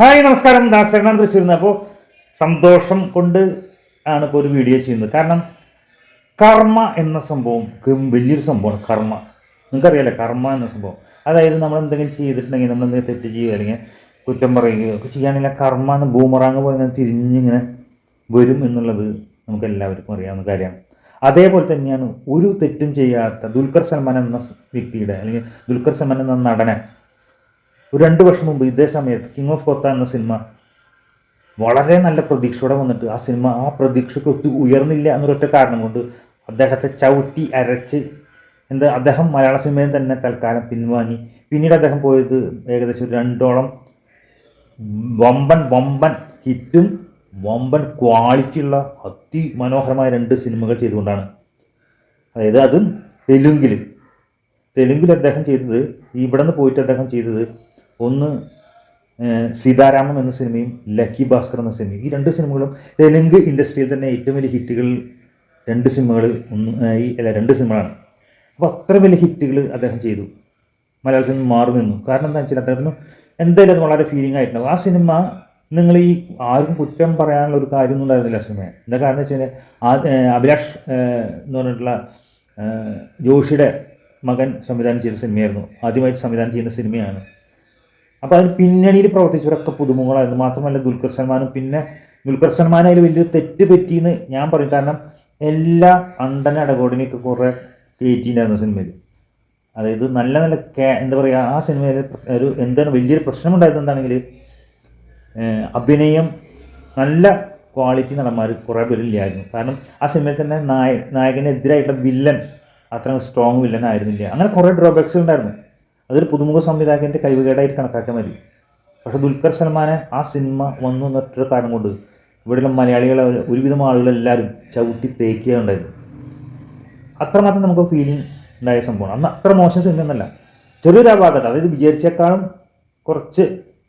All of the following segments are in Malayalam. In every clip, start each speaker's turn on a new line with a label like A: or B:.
A: ഹായ് നമസ്കാരം. ദാസനാണ് തൃശ്ശൂരിൽ നിന്ന് അപ്പോൾ സന്തോഷം കൊണ്ട് ആണ് ഇപ്പോൾ ഒരു വീഡിയോ ചെയ്യുന്നത്. കാരണം കർമ്മ എന്ന സംഭവം വലിയൊരു സംഭവമാണ് കർമ്മ. നിങ്ങൾക്കറിയാലോ കർമ്മ എന്ന സംഭവം. അതായത് നമ്മൾ എന്തെങ്കിലും ചെയ്തിട്ടുണ്ടെങ്കിൽ നമ്മൾ എന്തെങ്കിലും തെറ്റ് ചെയ്യുക അല്ലെങ്കിൽ കുറ്റം പറയുകയോ ഒക്കെ ആ കർമ്മ എന്ന് ബൂമറാങ് പോലെ ഇങ്ങനെ തിരിഞ്ഞിങ്ങനെ വരും എന്നുള്ളത് നമുക്ക് എല്ലാവർക്കും അറിയാവുന്ന കാര്യമാണ്. അതേപോലെ തന്നെയാണ് ഒരു തെറ്റും ചെയ്യാത്ത ദുൽഖർ സൽമാൻ എന്ന വ്യക്തിയുടെ അല്ലെങ്കിൽ ദുൽഖർ സൽമാൻ എന്ന നടനെ ഒരു രണ്ട് വർഷം മുമ്പ് ഇതേ സമയത്ത് കിങ് ഓഫ് കൊത്ത എന്ന സിനിമ വളരെ നല്ല പ്രതീക്ഷയോടെ വന്നിട്ട് ആ സിനിമ ആ പ്രതീക്ഷയ്ക്ക് ഒത്തി ഉയർന്നില്ല എന്നൊരൊറ്റ കാരണം കൊണ്ട് അദ്ദേഹത്തെ ചവിട്ടി അരച്ച് എന്താ അദ്ദേഹം മലയാള സിനിമയിൽ തന്നെ തൽക്കാലം പിൻവാങ്ങി. പിന്നീട് അദ്ദേഹം പോയത് ഏകദേശം രണ്ടോളം വമ്പൻ വമ്പൻ ഹിറ്റും വമ്പൻ ക്വാളിറ്റിയുള്ള അതിമനോഹരമായ രണ്ട് സിനിമകൾ ചെയ്തുകൊണ്ടാണ്. അതായത് അതും തെലുങ്കിലും. തെലുങ്കിൽ അദ്ദേഹം ചെയ്തത് ഇവിടെ നിന്ന് പോയിട്ട് അദ്ദേഹം ചെയ്തത് ഒന്ന് സീതാരാമം എന്ന സിനിമയും ലക്കി ഭാസ്കർ എന്ന സിനിമയും. ഈ രണ്ട് സിനിമകളും തെലുങ്ക് ഇൻഡസ്ട്രിയിൽ തന്നെ ഏറ്റവും വലിയ ഹിറ്റുകൾ രണ്ട് സിനിമകൾ ഒന്ന് ഈ അല്ല രണ്ട് സിനിമകളാണ്. അപ്പോൾ അത്ര വലിയ ഹിറ്റുകൾ അദ്ദേഹം ചെയ്തു. മലയാള സിനിമ മാറി നിന്നു. കാരണം എന്താ വെച്ചാൽ അദ്ദേഹത്തിന് എന്തായാലും അത് വളരെ ഫീലിംഗ് ആയിട്ടുണ്ടാവും. ആ സിനിമ നിങ്ങൾ ഈ ആർക്കും കുറ്റം പറയാനുള്ള ഒരു കാര്യമൊന്നും ഉണ്ടായിരുന്നില്ല ആ സിനിമ എന്താ കാരണം വെച്ച് കഴിഞ്ഞാൽ അഭിലാഷ് എന്ന് പറഞ്ഞിട്ടുള്ള ജോഷിയുടെ മകൻ സംവിധാനം ചെയ്ത സിനിമയായിരുന്നു. ആദ്യമായിട്ട് സംവിധാനം ചെയ്യുന്ന സിനിമയാണ്. അപ്പോൾ അതിന് പിന്നണിയിൽ പ്രവർത്തിച്ചവരൊക്കെ പുതുമുഖങ്ങളായിരുന്നു മാത്രമല്ല ദുൽഖർ സൽമാനും പിന്നെ ദുൽഖർ സൽമാൻ അതിൽ വലിയൊരു തെറ്റ് പറ്റിയെന്ന് ഞാൻ പറയും. കാരണം എല്ലാ അണ്ടന അടകോടിനെയൊക്കെ കുറേ കയറ്റിയിട്ടുണ്ടായിരുന്നു സിനിമയിൽ. അതായത് നല്ല നല്ല ക്യാ എന്താ പറയുക ആ സിനിമയിൽ ഒരു എന്താണ് വലിയൊരു പ്രശ്നമുണ്ടായത് എന്താണെങ്കിൽ അഭിനയം നല്ല ക്വാളിറ്റി നടന്മാർ കുറേ പേരില്ലായിരുന്നു കാരണം ആ സിനിമയിൽ തന്നെ നായ നായകനെതിരായിട്ടുള്ള വില്ലൻ അത്ര സ്ട്രോങ് വില്ലൻ ആയിരുന്നില്ല. അങ്ങനെ കുറേ ഡ്രോബാക്സ് ഉണ്ടായിരുന്നു. അതൊരു പുതുമുഖ സംവിധായകന്റെ കഴിവുകേടായിട്ട് കണക്കാക്കാൻ മതി പക്ഷേ ദുൽഖർ സൽമാനെ ആ സിനിമ വന്നു എന്നിട്ടൊരു കാരണം കൊണ്ട് ഇവിടെയുള്ള മലയാളികളെ ഒരുവിധം ആളുകളെല്ലാവരും ചവിട്ടി തേക്കുകയുണ്ടായിരുന്നു. അത്രമാത്രം നമുക്ക് ഫീലിംഗ് ഉണ്ടായ സംഭവമാണ്. അന്ന് അത്ര മോശം സിനിമ എന്നല്ല. ചെറിയൊരു അപാകത അതായത് വിചാരിച്ചേക്കാളും കുറച്ച്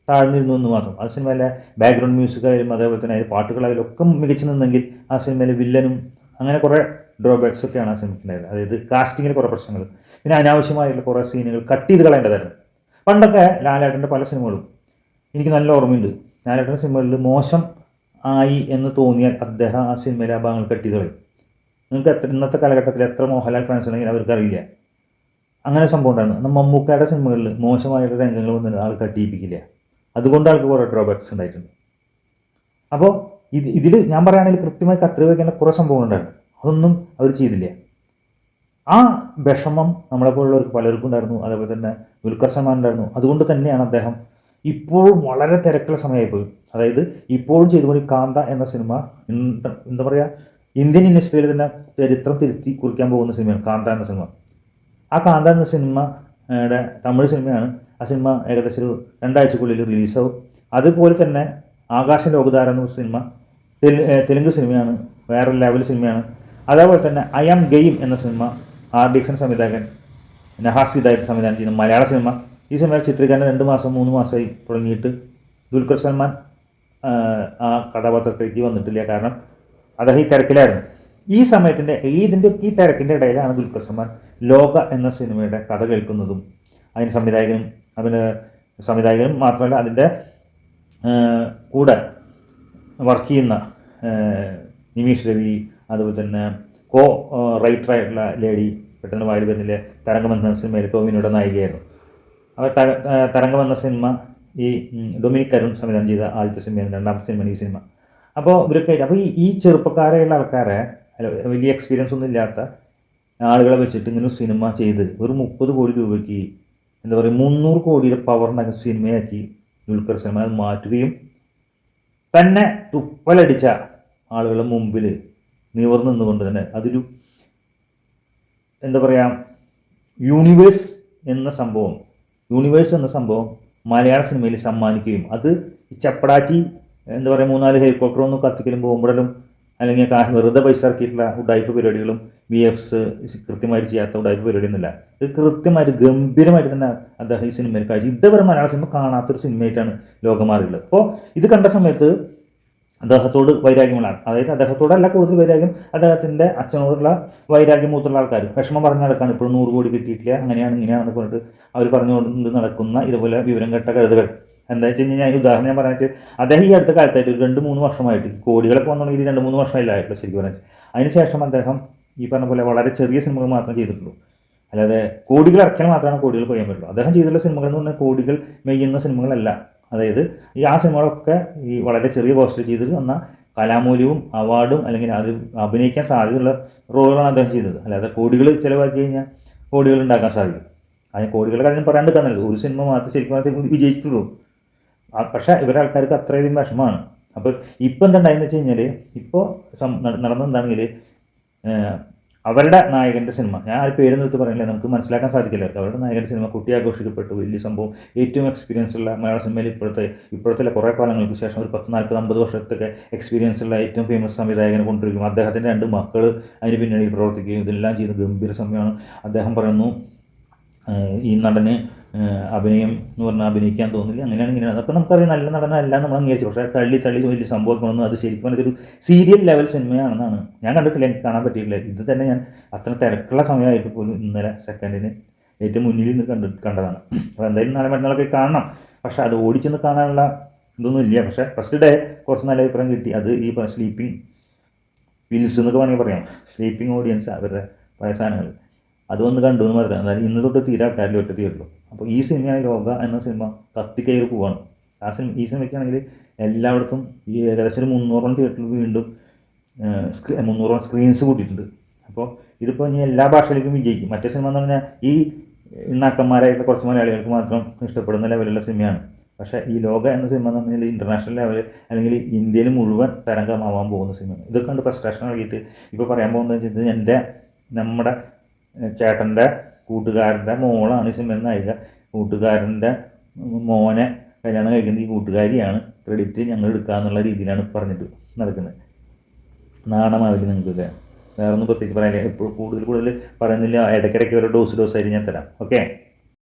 A: താഴ്ന്നിരുന്നു എന്ന് മാത്രം. ആ സിനിമയിലെ ബാക്ക്ഗ്രൗണ്ട് മ്യൂസിക് ആയാലും അതേപോലെ തന്നെ പാട്ടുകളായാലും ഒക്കെ മികച്ചു നിന്നെങ്കിൽ ആ സിനിമയിലെ വില്ലനും അങ്ങനെ കുറേ ഡ്രോബാക്സ് ഒക്കെയാണ് ആ സിനിമയ്ക്കുണ്ടായത് അതായത് കാസ്റ്റിങ്ങിൽ കുറേ പ്രശ്നങ്ങൾ. പിന്നെ അനാവശ്യമായിട്ടുള്ള കുറേ സീനുകൾ കട്ട് ചെയ്ത് കളയേണ്ടതായിരുന്നു. പണ്ടൊക്കെ ലാലേട്ടന്റെ പല സിനിമകളും എനിക്ക് നല്ല ഓർമ്മയുണ്ട്. ലാലേട്ടന്റെ സിനിമകളിൽ മോശം ആയി എന്ന് തോന്നിയാൽ അദ്ദേഹം ആ സിനിമയിലെ ആ ഭാഗങ്ങൾ കട്ട് ചെയ്ത് കളയും. നിങ്ങൾക്ക് എത്ര ഇന്നത്തെ കാലഘട്ടത്തിൽ എത്ര മോഹൻലാൽ ഫാൻസ് ഉണ്ടെങ്കിൽ അവർക്കറിയില്ല. അങ്ങനെ സംഭവം ഉണ്ടായിരുന്നു. മമ്മൂക്കയുടെ സിനിമകളിൽ മോശമായിട്ട് രംഗങ്ങൾ വന്നിട്ട് ആൾ കട്ടിയിപ്പിക്കില്ല അതുകൊണ്ട് ആൾക്ക് കുറേ ഡ്രോബാക്സ് ഉണ്ടായിട്ടുണ്ട്. അപ്പോൾ ഇത് ഇതിൽ ഞാൻ പറയുകയാണെങ്കിൽ കൃത്യമായി കത്രി വയ്ക്കേണ്ട കുറേ സംഭവങ്ങളുണ്ടായിരുന്നു അതൊന്നും അവർ ചെയ്തില്ല. ആ വിഷമം നമ്മളെപ്പോലുള്ളവർക്ക് പലർക്കും ഉണ്ടായിരുന്നു. അതേപോലെ തന്നെ ദുൽഖർ സൽമാൻ ഉണ്ടായിരുന്നു. അതുകൊണ്ട് തന്നെയാണ് അദ്ദേഹം ഇപ്പോഴും വളരെ തിരക്കുള്ള സമയമായിപ്പോയി. അതായത് ഇപ്പോഴും ചെയ്തുകൊണ്ട് കാന്ത എന്ന സിനിമ എന്താ പറയുക ഇന്ത്യൻ ഇൻഡസ്ട്രിയിൽ തന്നെ ചരിത്രം തിരുത്തി കുറിക്കാൻ പോകുന്ന സിനിമയാണ് കാന്ത എന്ന സിനിമ. ആ കാന്ത എന്ന സിനിമയുടെ തമിഴ് സിനിമയാണ്. ആ സിനിമ ഏകദേശം ഒരു രണ്ടാഴ്ചക്കുള്ളിൽ റിലീസാവും. അതുപോലെ തന്നെ ആകാശ ലോകധാര എന്ന സിനിമ തെലുങ്ക് സിനിമയാണ്. വേറെ ലെവൽ സിനിമയാണ്. അതേപോലെ തന്നെ ഐ ആം ഗെയിം എന്ന സിനിമ ആർ ഡിക്സൺ സംവിധായകൻ നഹാസ് ഹിദായത് സംവിധാനം ചെയ്യുന്ന മലയാള സിനിമ ഈ സിനിമയിൽ ചിത്രീകരണം രണ്ട് മാസം മൂന്ന് മാസമായി തുടങ്ങിയിട്ട്. ദുൽഖർ സൽമാൻ ആ കഥാപാത്രത്തിലേക്ക് വന്നിട്ടില്ല. കാരണം അദ്ദേഹം ഈ തിരക്കിലായിരുന്നു. ഈ സമയത്തിന്റെ ഇതിന്റെ ഈ തിരക്കിന്റെ ഇടയിലാണ് ദുൽഖർ സൽമാൻ ലോക എന്ന സിനിമയുടെ കഥ കേൾക്കുന്നതും. അതിന് സംവിധായകനും അതിന് സംവിധായകനും മാത്രമല്ല അതിന്റെ കൂടെ വർക്ക് ചെയ്യുന്ന നിമീഷ് രവി അതുപോലെ തന്നെ കോ റൈറ്ററായിട്ടുള്ള ലേഡി പെട്ടെന്ന് വായിൽ വരുന്നില്ല? തരംഗം എന്ന സിനിമയിൽ ടോമിനിയുടെ നായികയായിരുന്നു. അവർ തരംഗം സിനിമ ഈ ഡൊമിനിക് അരുൺ സംവിധാനം ചെയ്ത ആദ്യത്തെ സിനിമയാണ് രണ്ടാമത്തെ സിനിമയാണ് ഈ സിനിമ. അപ്പോൾ ഇവരൊക്കെ അപ്പോൾ ഈ ചെറുപ്പക്കാരെയുള്ള ആൾക്കാരെ വലിയ എക്സ്പീരിയൻസ് ഒന്നും ഇല്ലാത്ത ആളുകളെ വെച്ചിട്ട് ഇങ്ങനെ സിനിമ ചെയ്ത് ഒരു മുപ്പത് കോടി രൂപയ്ക്ക് എന്താ പറയുക മുന്നൂറ് കോടിയുടെ പവറിനൊക്കെ സിനിമയാക്കി ദുൽഖർ സൽമാൻ മാറ്റുകയും തന്നെ തുപ്പലടിച്ച ആളുകളുടെ മുമ്പിൽ നിവർന്നു നിന്നുകൊണ്ട് തന്നെ അതൊരു എന്താ പറയുക യൂണിവേഴ്സ് എന്ന സംഭവം യൂണിവേഴ്സ് എന്ന സംഭവം മലയാള സിനിമയിൽ സമ്മാനിക്കുകയും അത് ഈ ചപ്പടാച്ചി എന്താ പറയുക മൂന്നാൽ ഹെലികോപ്റ്ററൊന്നും കത്തിക്കലും പോകുമ്പോഴും അല്ലെങ്കിൽ കാശ് വെറുതെ പൈസ ഇറക്കിയിട്ടുള്ള ഉഡായ്പ പരിപാടികളും വി എഫ്സ് കൃത്യമായിട്ട് ചെയ്യാത്ത ഉഡായ്പ പരിപാടിയൊന്നുമില്ല. ഇത് കൃത്യമായിട്ട് ഗംഭീരമായിട്ട് തന്നെ അദ്ദേഹം ഈ സിനിമയിൽ കാഴ്ച ഇതുവരെ മലയാള സിനിമ കാണാത്തൊരു സിനിമയായിട്ടാണ് ലോകം മാറിയുള്ളത് അപ്പോൾ ഇത് കണ്ട സമയത്ത് അദ്ദേഹത്തോട് വൈരാഗ്യമുള്ളതാണ്. അതായത് അദ്ദേഹത്തോടല്ല കൂടുതൽ വൈരാഗ്യം അദ്ദേഹത്തിന്റെ അച്ഛനോടുള്ള വൈരാഗ്യം മൂത്തുള്ള ആൾക്കാർ. വിഷമം പറഞ്ഞ് നടക്കാണ് ഇപ്പോൾ നൂറ് കോടി കിട്ടിയിട്ടില്ല. അങ്ങനെയാണ് ഇങ്ങനെയാണെന്ന് പറഞ്ഞിട്ട് അവർ പറഞ്ഞുകൊണ്ട് നടക്കുന്ന ഇതുപോലെ വിവരം കെട്ട കഴുതുകൾ. എന്താ വെച്ച് കഴിഞ്ഞാൽ അതിന് ഉദാഹരണം ഞാൻ പറഞ്ഞാൽ അദ്ദേഹം ഈ അടുത്ത കാലത്തായിട്ട് ഒരു രണ്ട് മൂന്ന് വർഷമായിട്ട് കോടികളൊക്കെ വന്നുണ്ടെങ്കിൽ രണ്ട് മൂന്ന് വർഷമായില്ലായിട്ടുള്ളൂ ശരിക്കും പറഞ്ഞാൽ. അതിനുശേഷം അദ്ദേഹം ഈ പറഞ്ഞ പോലെ വളരെ ചെറിയ സിനിമകൾ മാത്രം ചെയ്തിട്ടുള്ളൂ. അല്ലാതെ കോടികൾ ഇറക്കിയാൽ മാത്രമാണ് കോടികൾ കൊയ്യാൻ പറ്റുള്ളൂ. അദ്ദേഹം ചെയ്തിട്ടുള്ള സിനിമകൾ എന്ന് പറഞ്ഞാൽ കോടികൾ മെയ്യുന്ന സിനിമകളല്ല. അതായത് ഈ ആ ഈ വളരെ ചെറിയ കോസ്റ്റ് ചെയ്തിട്ട് വന്ന കലാമൂല്യവും അവാർഡും അല്ലെങ്കിൽ അത് അഭിനയിക്കാൻ സാധ്യതയുള്ള റോളുകളാണ് അദ്ദേഹം ചെയ്തത്. അല്ലാതെ കോടികൾ ചിലവാക്കി കഴിഞ്ഞാൽ കോടികൾ ഉണ്ടാക്കാൻ സാധിക്കും. അതിന് കോടികളുടെ കാര്യം പറയാണ്ട് തന്നല്ലോ ഒരു സിനിമ മാത്രം ശരിക്കും മാത്രമേ വിജയിച്ചുള്ളൂ പക്ഷേ ഇവരെ ആൾക്കാർക്ക് അത്രയധികം വിഷമമാണ്. അപ്പോൾ ഇപ്പം എന്തുണ്ടായെന്ന് വെച്ച് കഴിഞ്ഞാൽ ഇപ്പോൾ നടന്നെന്താണെങ്കിൽ അവരുടെ നായകന്റെ സിനിമ. ഞാൻ ആ പേര് നിർത്തി പറയുന്നില്ല നമുക്ക് മനസ്സിലാക്കാൻ സാധിക്കില്ല. അവരുടെ നായകന്റെ സിനിമ കുട്ടി ആഘോഷിക്കപ്പെട്ടു. വലിയ സംഭവം. ഏറ്റവും എക്സ്പീരിയൻസ് ഉള്ള മലയാള സിനിമയിൽ ഇപ്പോഴത്തെ ഇപ്പോഴത്തെ കുറേ കാലങ്ങൾക്ക് ശേഷം ഒരു പത്ത് നാൽപ്പത് അമ്പത് വർഷത്തൊക്കെ എക്സ്പീരിയൻസ് ഉള്ള ഏറ്റവും ഫേമസ് സംവിധായകനെ കൊണ്ടിരിക്കും അദ്ദേഹത്തിന്റെ രണ്ട് മക്കൾ അതിന് പിന്നണിയിൽ പ്രവർത്തിക്കുകയും ഇതെല്ലാം ചെയ്ത് ഗംഭീര സമയമാണ് അദ്ദേഹം പറയുന്നു ഈ നടന് അഭിനയം എന്ന് പറഞ്ഞാൽ അഭിനയിക്കാൻ തോന്നില്ല. അങ്ങനെയാണ് ഇങ്ങനെ. അതൊക്കെ നമുക്കറിയാം. നല്ല നടനല്ല നമ്മൾ അംഗീകരിച്ചു. പക്ഷേ തള്ളി തള്ളി വലിയ സംഭവങ്ങളൊന്നും അത് ശരിക്കും ഒരു സീരിയൽ ലെവൽ സിനിമയാണെന്നാണ് ഞാൻ കണ്ടിട്ടില്ല. എനിക്ക് കാണാൻ പറ്റിയില്ല ഇത് തന്നെ ഞാൻ അത്ര തിരക്കുള്ള സമയമായിട്ട് പോലും ഇന്നലെ സെക്കൻഡിന് ഏറ്റവും മുന്നിൽ നിന്ന് കണ്ട് കണ്ടതാണ്. അപ്പോൾ എന്തായാലും നാളെ മറ്റന്നാളൊക്കെ കാണണം. പക്ഷേ അത് ഓടിച്ചെന്ന് കാണാനുള്ള ഇതൊന്നും ഇല്ല. പക്ഷേ ഫസ്റ്റ് ഡേ കുറച്ച് നല്ല അഭിപ്രായം കിട്ടി. അത് ഈ സ്ലീപ്പിംഗ് വിൽസ് എന്നൊക്കെ വേണമെങ്കിൽ പറയാം. സ്ലീപ്പിംഗ് ഓഡിയൻസ് അവരുടെ പഴയ സാധനങ്ങൾ. അത് വന്ന് കണ്ടു എന്ന് പറഞ്ഞാൽ എന്നാലും ഇന്ന് തൊട്ട് തീരെ ആൾക്കാരിൽ ഒറ്റ തീരുള്ളൂ അപ്പോൾ ഈ സിനിമയാണ് രോഗ എന്ന സിനിമ കത്തിക്കയറി പോവാണ്. ആ സിനിമ ഈ സിനിമയ്ക്കാണെങ്കിൽ എല്ലായിടത്തും ഈ ഏകദേശം ഒരു മുന്നൂറോളം തിയേറ്ററിൽ വീണ്ടും സ്ക്രീ മുന്നൂറോളം സ്ക്രീൻസ് കൂട്ടിയിട്ടുണ്ട്. അപ്പോൾ ഇതിപ്പോൾ ഇനി എല്ലാ ഭാഷയിലേക്കും വിജയിക്കും. മറ്റേ സിനിമ എന്ന് പറഞ്ഞാൽ ഈ ഇണ്ണാക്കന്മാരായിട്ടുള്ള കുറച്ച് മലയാളികൾക്ക് മാത്രം ഇഷ്ടപ്പെടുന്ന ലെവലുള്ള സിനിമയാണ്. പക്ഷേ ഈ ലോക എന്ന സിനിമ എന്ന് പറഞ്ഞാൽ ഇന്റർനാഷണൽ ലെവൽ അല്ലെങ്കിൽ ഇന്ത്യയിൽ മുഴുവൻ തരംഗമാവാൻ പോകുന്ന സിനിമ ഇതൊക്കെ കണ്ട് ഫ്രസ്ട്രേഷൻ നൽകിയിട്ട് ഇപ്പോൾ പറയാൻ പോകുന്നത് വെച്ചാൽ എന്റെ നമ്മുടെ ചേട്ടന്റെ കൂട്ടുകാരന്റെ മോളാണ് സിനിമ നായിക. കൂട്ടുകാരന്റെ മോനെ കല്യാണം കഴിക്കുന്ന ഈ കൂട്ടുകാരിയാണ്. ക്രെഡിറ്റ് ഞങ്ങൾ എടുക്കാന്നുള്ള രീതിയിലാണ് പറഞ്ഞിട്ട് നടക്കുന്നത്. നാണമാവില്ല നിങ്ങൾക്കൊക്കെ. വേറൊന്നും പ്രത്യേകിച്ച് പറയാനില്ല. എപ്പോഴും കൂടുതൽ കൂടുതൽ പറയുന്നില്ല. ഇടയ്ക്കിടയ്ക്ക് ഓരോ ഡോസ് ഡോസ് ആയിട്ട് ഞാൻ തരാം. ഓക്കെ